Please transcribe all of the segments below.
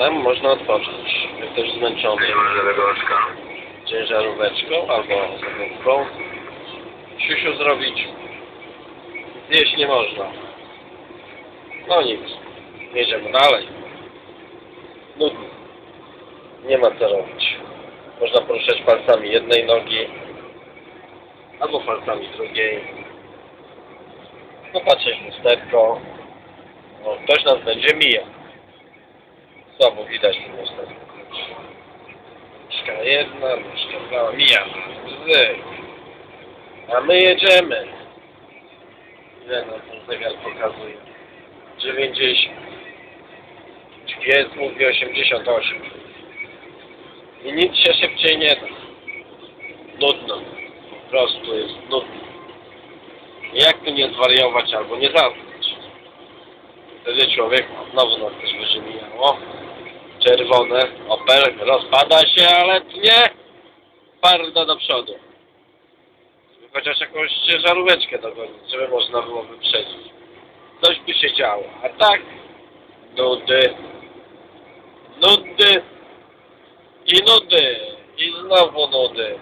tam można odpocząć. Jak ktoś zmęczony ciężaróweczką albo osobówką. Siusiu zrobić. Zjeść nie można. No nic. Jedziemy dalej. Nudno. Nie ma co robić. Można poruszać palcami jednej nogi albo palcami drugiej. Popatrzeć w lusterko. O, ktoś nas będzie mijał. Słabo widać ten lusterko. Nóżka jedna, nóżka dwa, mija. Bzyk. A my jedziemy. Ile nam ten zegar pokazuje? 90. GPS mówi 88. I nic się szybciej nie da. Nudno. Po prostu jest nudno. Jak tu nie zwariować albo nie zasnąć? Wtedy człowiek znowu nas coś będzie mijało. Czerwone. Opel rozpada się, ale nie. Parda do przodu. Chociaż jakąś ciężaróweczkę dogonić, żeby można było wyprzedzić. Coś by się działo. A tak nudy. Nudy. I nudy. I znowu nudy.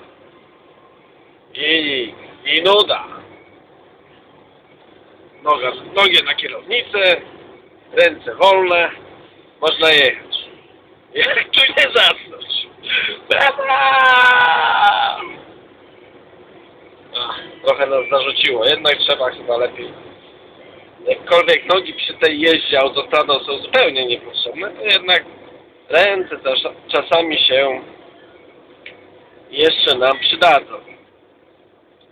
I, i nuda. Noga, nogi na kierownicę, ręce wolne, można jechać. Jak tu nie zasnąć? Trochę nas zarzuciło, jednak trzeba chyba lepiej. Jakkolwiek nogi przy tej jeździe autostradą są zupełnie niepotrzebne, to jednak ręce też czasami się jeszcze nam przydadzą.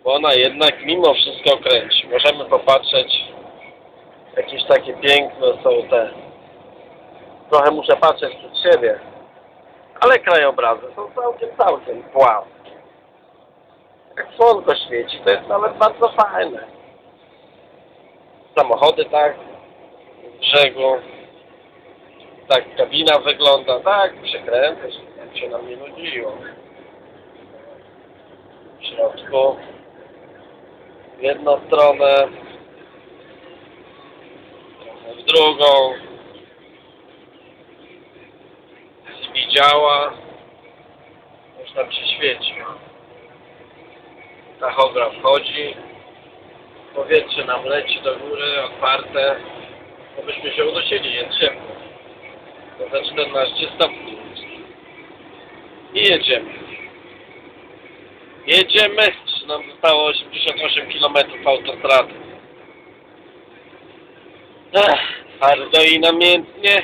Bo ona jednak mimo wszystko kręci. Możemy popatrzeć, jakieś takie piękne są te. Trochę muszę patrzeć przed siebie. Ale krajobrazy są całkiem, całkiem wow. Jak słonko świeci, to jest nawet bardzo fajne. Samochody tak, brzegu. Tak kabina wygląda, tak, przekręcę się, nam nie nudziło. W środku w jedną stronę, w drugą. Widziała, można przyświecić. Tachograf chodzi, powietrze nam leci do góry, otwarte, bo byśmy się unosili, jest ciepło. To za 14 stopni. I jedziemy. Jedziemy, czy nam zostało 88 km autostrady. Ech, bardzo i namiętnie.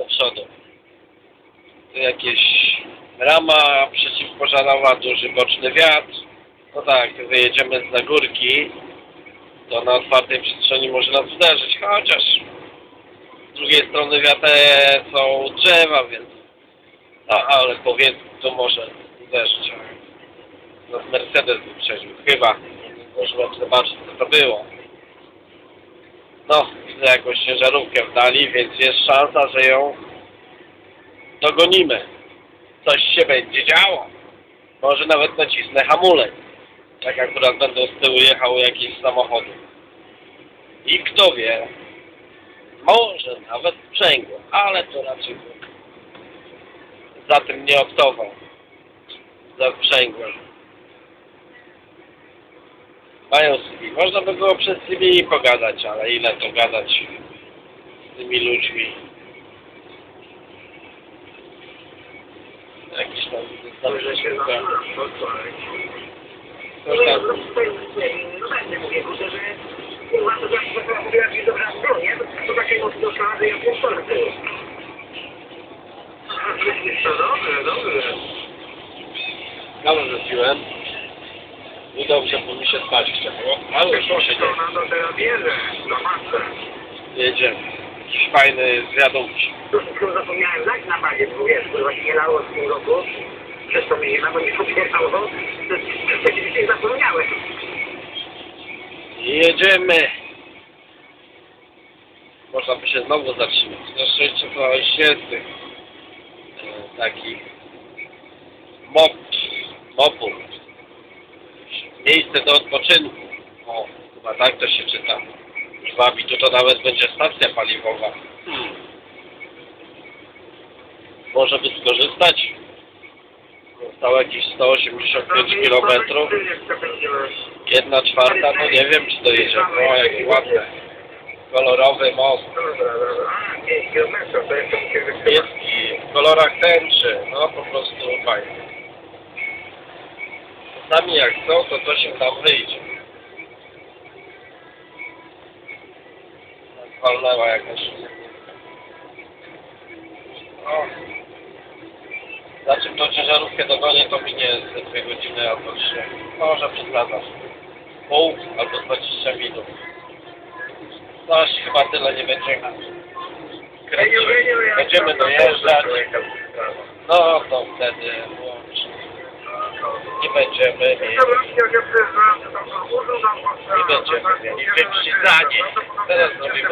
Do przodu. Tu jakieś rama przeciwpożarowa, duży boczny wiatr. No tak, wyjedziemy z górki, to na otwartej przestrzeni może nas uderzyć, chociaż z drugiej strony wiatr są drzewa, więc no, ale powiedzmy, to może uderzyć. Nas Mercedes wyprzedził, chyba. Zdążyłem zobaczyć, co to było. No, widzę jakąś ciężarówkę w dali, więc jest szansa, że ją dogonimy. Coś się będzie działo. Może nawet nacisnę hamulec. Tak akurat będą z tyłu jechały jakieś samochody. I kto wie, może nawet sprzęgło, ale to raczej za tym nie optował. Za sprzęgłem. Mają CV. Można by było przez CV pogadać, ale ile to gadać z tymi ludźmi. Jakiś tam Dobrze się Coś tam. Dobrze, bo mi się spać chciało. Ale już na masę. Jedziemy. Jakiś fajny zwiadowczy. Zapomniałem dać na bazie, bo wiesz, się nie lało w tym roku. Przez to mnie nie ma, bo nie pobierało. To rzeczywiście zapomniałem. Jedziemy. Można by się znowu zatrzymać. Na szczęście to jest takich mop, mopów. Miejsce do odpoczynku. O, chyba tak to się czyta. W Abitu to nawet będzie stacja paliwowa. Hmm. Może by skorzystać? Zostało jakieś 185 km. Jedna czwarta, no nie wiem czy dojedzie. O, jaki ładny. Kolorowy most. Dobra, dobra. A, 5 kilometrów, to jeszcze muszę wytrzymać. Niebieski, w kolorach tęczy. No po prostu fajnie. Czasami jak chcą, to coś im tam wyjdzie. Walnęła jakaś. O. Za czym tą ciężarówkę dogonię, to minie ze dwie godziny albo trzy. Może przesadzasz. Pół albo 20 minut. No aż chyba tyle nie będzie kręcić. Będziemy dojeżdżać. No to wtedy będziemy mieli. Nie będziemy mieli wyprzedzanie. Teraz robimy